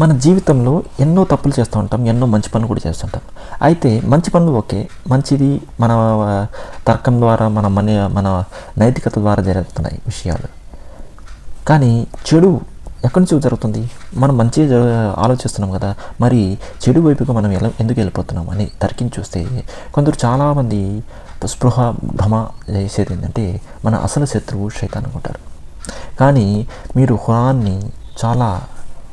మన జీవితంలో ఎన్నో తప్పులు చేస్తూ ఉంటాం ఎన్నో మంచి పనులు కూడా చేస్తుంటాం అయితే మంచి పనులు ఓకే మంచిది మన తర్కం ద్వారా మన మన మన నైతికత ద్వారా జరుగుతున్నాయి విషయాలు. కానీ చెడు ఎక్కడి నుంచి జరుగుతుంది? మనం మంచి ఆలోచిస్తున్నాం కదా మరి చెడు వైపుగా మనం ఎలా ఎందుకు వెళ్ళిపోతున్నాం అని తర్కించి చూస్తే కొందరు చాలామంది స్పృహ భ్రమ చేసేది ఏంటంటే మన అసలు శత్రువు శైతాన్ అనుకుంటారు. కానీ మీరు హురాన్ని చాలా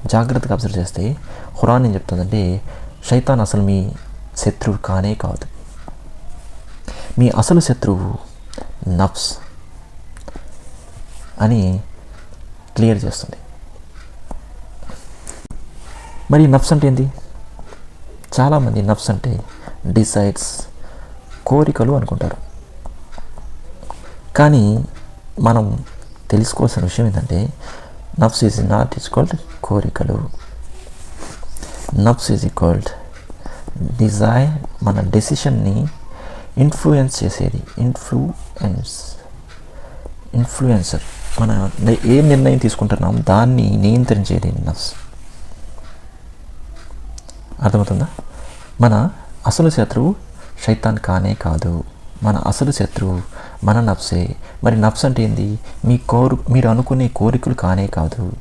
జాగ్రత్తగా అబ్జర్వ్ చేస్తే హురాన్ ఏం చెప్తుందంటే శైతాన్ అసలు మీ శత్రువు కానే కాదు. మీ అసలు శత్రువు నఫ్స్ అని క్లియర్ చేస్తుంది. మరి నఫ్స్ అంటే ఏంటి చాలామంది నఫ్స్ అంటే డిసైడ్స్ కోరికలు అనుకుంటారు. కానీ మనం తెలుసుకోవాల్సిన విషయం ఏంటంటే నఫ్స్ ఈజ్ నాట్ ఈజ్ కాల్డ్ కోరికలు. నఫ్స్ ఈజ్ ఈక్వల్డ్ డిజైర్ మన డెసిషన్ని ఇన్ఫ్లుయెన్స్ చేసేది. ఇన్ఫ్లుయెన్స్ ఇన్ఫ్లుయెన్సర్ మన ఏ నిర్ణయం తీసుకుంటున్నాం దాన్ని నియంత్రించేది నఫ్స్ అర్థమవుతుందా? మన అసలు శత్రువు శైతాన్ కానే కాదు. మన అసలు శత్రువు మన నఫ్సే మరి నఫ్స్ అంటే ఏంది? మీ కోరు మీరు అనుకునే కోరికలు కానే కాదు.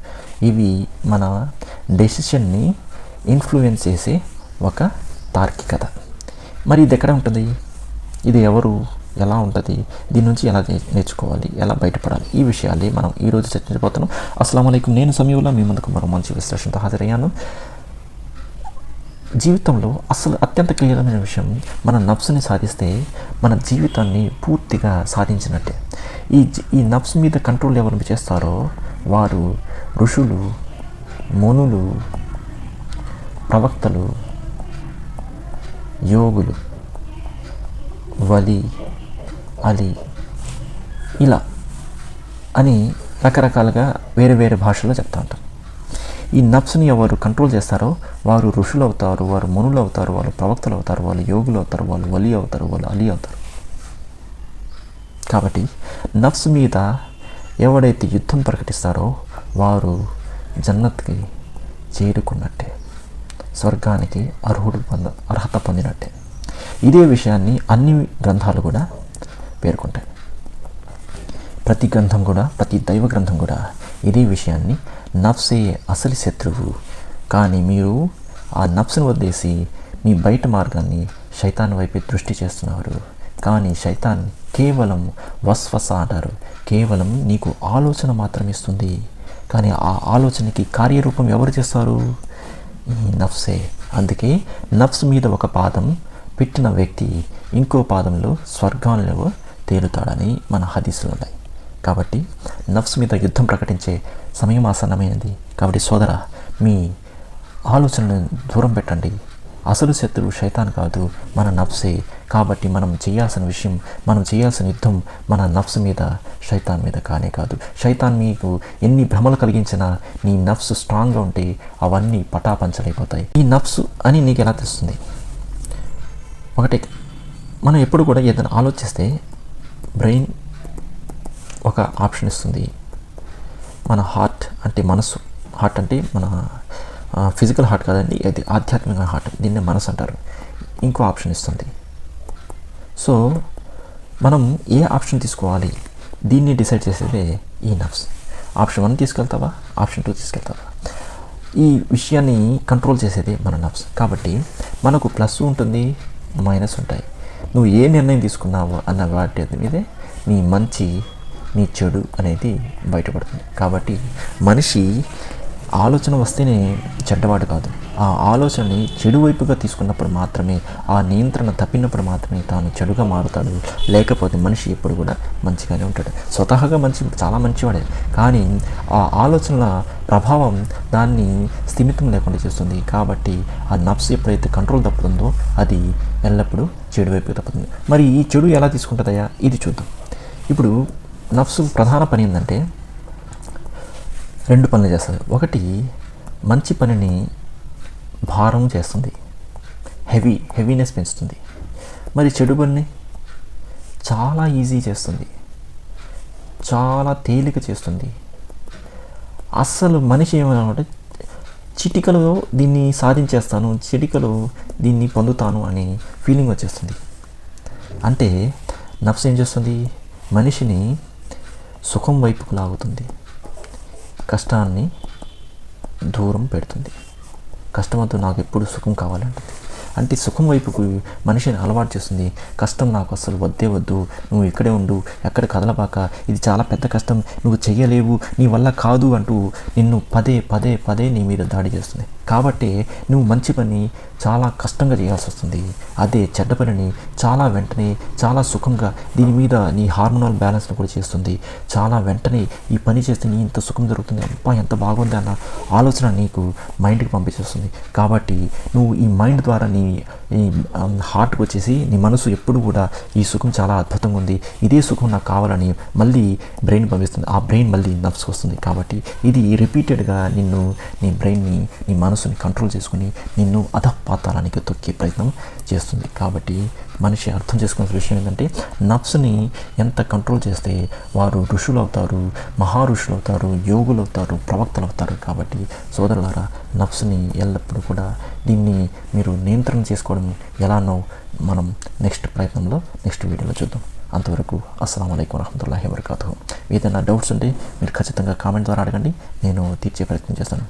ఇవి మన డెసిషన్ని ఇన్ఫ్లుయెన్స్ చేసే ఒక తార్కికత. మరి ఇది ఎక్కడ ఉంటుంది? ఇది ఎవరు? ఎలా ఉంటుంది? దీని నుంచి ఎలా నేర్చుకోవాలి? ఎలా బయటపడాలి? ఈ విషయాలే మనం ఈరోజు చర్చించబోతున్నాం. అస్సలం నేను సమయంలో మీ ముందుకు మరో మంచి విశ్లేషణతో హాజరయ్యాను. జీవితంలో అసలు అత్యంత క్లియరమైన విషయం మన నఫ్స్ని సాధిస్తే మన జీవితాన్ని పూర్తిగా సాధించినట్టే. ఈ జీ- ఈ నఫ్స్ మీద కంట్రోల్ ఎవరు చేస్తారో వారు ఋషులు మునులు ప్రవక్తలు యోగులు వలి అలి ఇలా అని రకరకాలుగా వేరే వేరే భాషల్లో చెప్తా ఉంటారు. ఈ నఫ్స్ని ఎవరు కంట్రోల్ చేస్తారో వారు ఋషులు అవుతారు వారు మునులు అవుతారు వాళ్ళు ప్రవక్తలు అవుతారు వాళ్ళు యోగులు అవుతారు వాళ్ళు వలి అవుతారు వాళ్ళు అలీ అవుతారు. కాబట్టి నఫ్స్ మీద ఎవడైతే యుద్ధం ప్రకటిస్తారో వారు జన్నత్కి చేరుకున్నట్టే స్వర్గానికి అర్హుడు పొంద అర్హత పొందినట్టే. ఇదే విషయాన్ని అన్ని గ్రంథాలు కూడా పేర్కొంటాయి. ప్రతి గ్రంథం కూడా ప్రతి దైవ గ్రంథం కూడా ఇదే విషయాన్ని నఫ్సే అసలు శత్రువు. కానీ మీరు ఆ నఫ్స్ను వదిలేసి మీ బయట మార్గాన్ని శైతాన్ వైపే దృష్టి చేస్తున్నారు. కానీ శైతాన్ కేవలం వస్వస అంటారు. కేవలం నీకు ఆలోచన మాత్రమే ఇస్తుంది. కానీ ఆ ఆలోచనకి కార్యరూపం ఎవరు చేస్తారు? ఈ నఫ్సే. అందుకే నఫ్స్ మీద ఒక పాదం పెట్టిన వ్యక్తి ఇంకో పాదంలో స్వర్గంలో తేలుతాడని మన హదీసులు ఉన్నాయి. కాబట్టి నఫ్స్ మీద యుద్ధం ప్రకటించే సమయం ఆసన్నమైనది. కాబట్టి సోదర మీ ఆలోచనలను దూరం పెట్టండి. అసలు శత్రువు శైతాన్ కాదు మన నఫ్సే. కాబట్టి మనం చేయాల్సిన విషయం మనం చేయాల్సిన యుద్ధం మన నఫ్స్ మీద శైతాన్ మీద కానే కాదు. శైతాన్ మీకు ఎన్ని భ్రమలు కలిగించినా నీ నఫ్స్ స్ట్రాంగ్గా ఉంటే అవన్నీ పటాపంచలైపోతాయి. ఈ నఫ్స్ అని నీకు ఎలా తెలుస్తుంది? ఒకటి మనం ఎప్పుడు కూడా ఏదైనా ఆలోచిస్తే బ్రెయిన్ ఒక ఆప్షన్ ఇస్తుంది. మన హార్ట్ అంటే మనసు. హార్ట్ అంటే మన ఫిజికల్ హార్ట్ కాదండి అది ఆధ్యాత్మిక హార్ట్ దీన్ని మనసు అంటారు. ఇంకో ఆప్షన్ ఇస్తుంది. సో మనం ఏ ఆప్షన్ తీసుకోవాలి? దీన్ని డిసైడ్ చేసేదే ఈ నర్వ్స్ ఆప్షన్ వన్ తీసుకెళ్తావా? ఆప్షన్ టూ తీసుకెళ్తావా? ఈ విషయాన్ని కంట్రోల్ చేసేదే మన నఫ్స్ కాబట్టి మనకు ప్లస్ ఉంటుంది మైనస్ ఉంటాయి. నువ్వు ఏ నిర్ణయం తీసుకున్నావు అన్న వాటి మీదే నీ మంచి నీ చెడు అనేది బయటపడుతుంది. కాబట్టి మనిషి ఆలోచన వస్తేనే చెడ్డవాడు కాదు. ఆ ఆలోచనని చెడు వైపుగా తీసుకున్నప్పుడు మాత్రమే ఆ నియంత్రణ తప్పినప్పుడు మాత్రమే తాను చెడుగా మారుతాడు. లేకపోతే మనిషి ఎప్పుడు కూడా మంచిగానే ఉంటాడు. స్వతహాగా మంచి చాలా మంచివాడే. కానీ ఆ ఆలోచనల ప్రభావం దాన్ని స్థిమితం లేకుండా చేస్తుంది. కాబట్టి ఆ నఫ్స్ ఎప్పుడైతే కంట్రోల్ తప్పుతుందో అది ఎల్లప్పుడూ చెడు వైపు తప్పుతుంది. మరి ఈ చెడు ఎలా తీసుకుంటుందయ్యా? ఇది చూద్దాం. ఇప్పుడు నఫ్సు ప్రధాన పని ఏంటంటే రెండు పనులు చేస్తుంది. ఒకటి మంచి పనిని భారం చేస్తుంది. హెవీ హెవీనెస్ పెంచుతుంది. మరి చెడు పని చాలా ఈజీ చేస్తుంది. చాలా తేలిక చేస్తుంది. అస్సలు మనిషి ఏమన్నా చిటికలో దీన్ని సాధించేస్తాను చిటికలో దీన్ని పొందుతాను అని ఫీలింగ్ వచ్చేస్తుంది. అంటే నఫ్స్ ఏం చేస్తుంది? మనిషిని సుఖం వైపుకు లాగుతుంది కష్టాన్ని దూరం పెడుతుంది. కష్టంతో నాకు ఎప్పుడు సుఖం కావాలంటుంది అంటే సుఖం వైపుకు మనిషిని అలవాటు చేస్తుంది. కష్టం నాకు అసలు వద్దే వద్దు. నువ్వు ఇక్కడే ఉండు. ఎక్కడ కదలబాక. ఇది చాలా పెద్ద కష్టం. నువ్వు చేయలేవు నీ వల్ల కాదు అంటూ నిన్ను పదే పదే పదే నీ మీద దాడి చేస్తుంది. కాబట్టి నువ్వు మంచి పని చాలా కష్టంగా చేయాల్సి వస్తుంది. అదే చెడ్డ పనిని చాలా వెంటనే చాలా సుఖంగా దీని మీద నీ హార్మోనల్ బ్యాలెన్స్ని కూడా చేస్తుంది. చాలా వెంటనే ఈ పని చేస్తే నీ ఇంత సుఖం దొరుకుతుంది. అబ్బా ఎంత బాగుంది అన్న ఆలోచన నీకు మైండ్కి పంపించేస్తుంది. కాబట్టి నువ్వు ఈ మైండ్ ద్వారా నీ ఈ హార్ట్కి వచ్చేసి నీ మనసు ఎప్పుడు కూడా ఈ సుఖం చాలా అద్భుతంగా ఉంది. ఇదే సుఖం నాకు కావాలని మళ్ళీ బ్రెయిన్ పంపిస్తుంది. ఆ బ్రెయిన్ మళ్ళీ నర్వ్స్కి వస్తుంది కాబట్టి ఇది రిపీటెడ్గా నిన్ను నీ బ్రెయిన్ని నీ మనసుని కంట్రోల్ చేసుకుని నిన్ను అధపాతాలానికి తొక్కే ప్రయత్నం చేస్తుంది. కాబట్టి మనిషి అర్థం చేసుకున్న విషయం ఏంటంటే నఫ్స్ని ఎంత కంట్రోల్ చేస్తే వారు ఋషులు అవుతారు మహారుషులు ఋషులు అవుతారు యోగులు అవుతారు ప్రవక్తలు అవుతారు కాబట్టి సోదరులారా నఫ్స్ని ఎల్లప్పుడూ కూడా దీన్ని మీరు నియంత్రణ చేసుకోవడం ఎలానో మనం నెక్స్ట్ ప్రయత్నంలో నెక్స్ట్ వీడియోలో చూద్దాం. అంతవరకు అస్సలం అయికం వరహమూల వరకాతు ఏదైనా డౌట్స్ ఉంటే మీరు ఖచ్చితంగా కామెంట్ ద్వారా అడగండి. నేను తీర్చే ప్రయత్నం చేస్తాను.